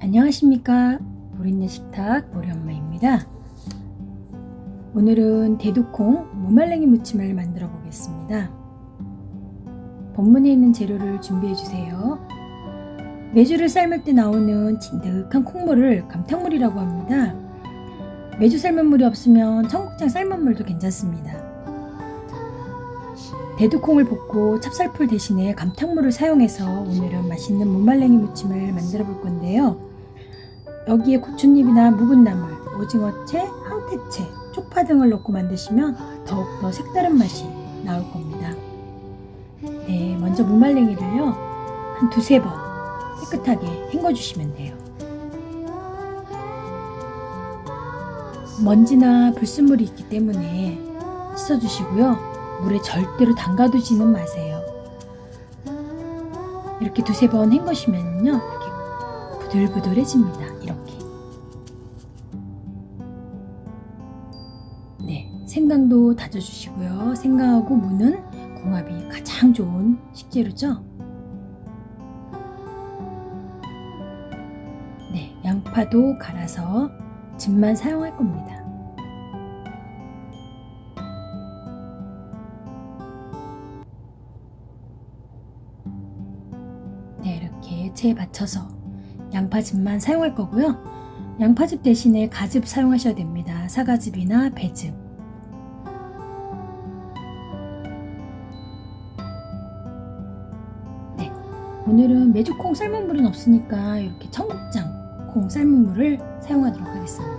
안녕하십니까? 보리네 식탁 보리엄마입니다. 오늘은 대두콩 무말랭이 무침을 만들어 보겠습니다. 본문에 있는 재료를 준비해 주세요. 메주를 삶을 때 나오는 진득한 콩물을 감탕물이라고 합니다. 메주 삶은 물이 없으면 청국장 삶은 물도 괜찮습니다. 대두콩을 볶고 찹쌀풀 대신에 감탕물을 사용해서 오늘은 맛있는 무말랭이 무침을 만들어 볼 건데요. 여기에 고추잎이나 묵은 나물, 오징어채, 황태채, 쪽파 등을 넣고 만드시면 더욱더 색다른 맛이 나올 겁니다. 네, 먼저 무말랭이를요. 한 두세 번 깨끗하게 헹궈주시면 돼요. 먼지나 불순물이 있기 때문에 씻어주시고요. 물에 절대로 담가두지는 마세요. 이렇게 두세 번 헹구시면요. 이렇게 부들부들해집니다. 이렇게. 네. 생강도 다져주시고요. 생강하고 무는 궁합이 가장 좋은 식재료죠. 네. 양파도 갈아서 즙만 사용할 겁니다. 네, 이렇게 체에 받쳐서 양파즙만 사용할 거고요. 양파즙 대신에 가즙 사용하셔야 됩니다. 사과즙이나 배즙. 네, 오늘은 메주콩 삶은 물은 없으니까 이렇게 청국장 콩 삶은 물을 사용하도록 하겠습니다.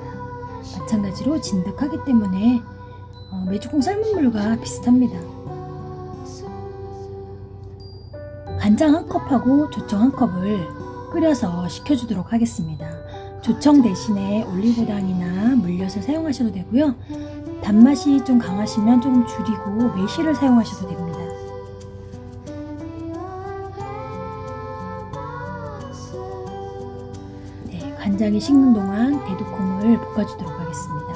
마찬가지로 진득하기 때문에 어, 메주콩 삶은 물과 비슷합니다. 간장 한 컵하고 조청 한 컵을 끓여서 식혀주도록 하겠습니다. 조청 대신에 올리고당이나 물엿을 사용하셔도 되고요. 단맛이 좀 강하시면 조금 줄이고 매실을 사용하셔도 됩니다. 네, 간장이 식는 동안 대두콩을 볶아주도록 하겠습니다.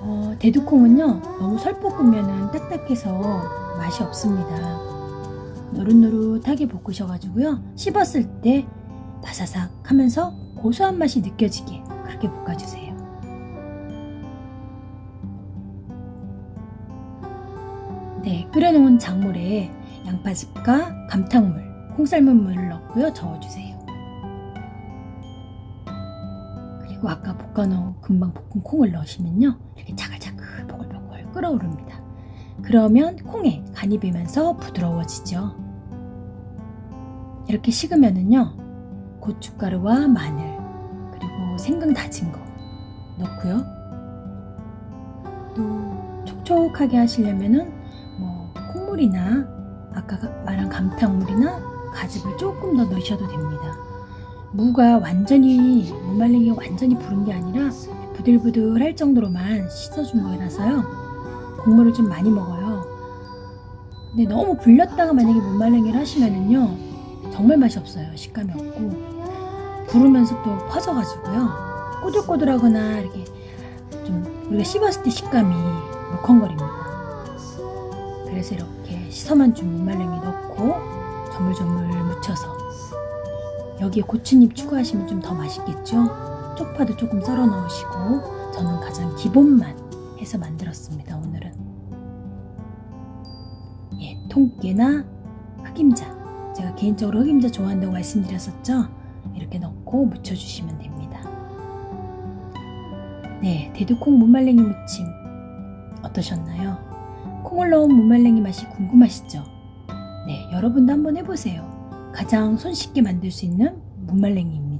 어, 대두콩은요, 너무 설 볶으면 딱딱해서 맛이 없습니다. 노릇노릇하게 볶으셔가지고요. 씹었을 때 바사삭 하면서 고소한 맛이 느껴지게 그렇게 볶아주세요. 네, 끓여놓은 작물에 양파즙과 감탕물, 콩썰은 물을 넣고요. 저어주세요. 그리고 아까 볶아놓은 금방 볶은 콩을 넣으시면요. 이렇게 자글자글 보글보글 끓어오릅니다. 그러면 콩에 간이 배면서 부드러워지죠. 이렇게 식으면은요, 고춧가루와 마늘, 그리고 생강 다진 거 넣고요. 또 촉촉하게 하시려면은 뭐 콩물이나 아까 말한 감탕물이나 가즙을 조금 더 넣으셔도 됩니다. 무가 완전히 무말랭이가 완전히 부른 게 아니라 부들부들 할 정도로만 씻어준 거라서요. 국물을 좀 많이 먹어요. 근데 너무 불렸다가 만약에 무 말랭이를 하시면은요 정말 맛이 없어요. 식감이 없고 부르면서 또 퍼져가지고요 꼬들꼬들하거나 이렇게 좀 우리가 씹었을 때 식감이 물컹거립니다. 그래서 이렇게 씻어만 준 무말랭이 넣고 조물조물 묻혀서 여기에 고추잎 추가하시면 좀 더 맛있겠죠? 쪽파도 조금 썰어 넣으시고 저는 가장 기본만 해서 만들었습니다. 오늘은 예, 통깨나 흑임자 개인적으로 흑임자 좋아한다고 말씀드렸었죠? 이렇게 넣고 무쳐주시면 됩니다. 네, 대두콩 무말랭이 무침 어떠셨나요? 콩을 넣은 무말랭이 맛이 궁금하시죠? 네, 여러분도 한번 해보세요. 가장 손쉽게 만들 수 있는 무말랭이입니다.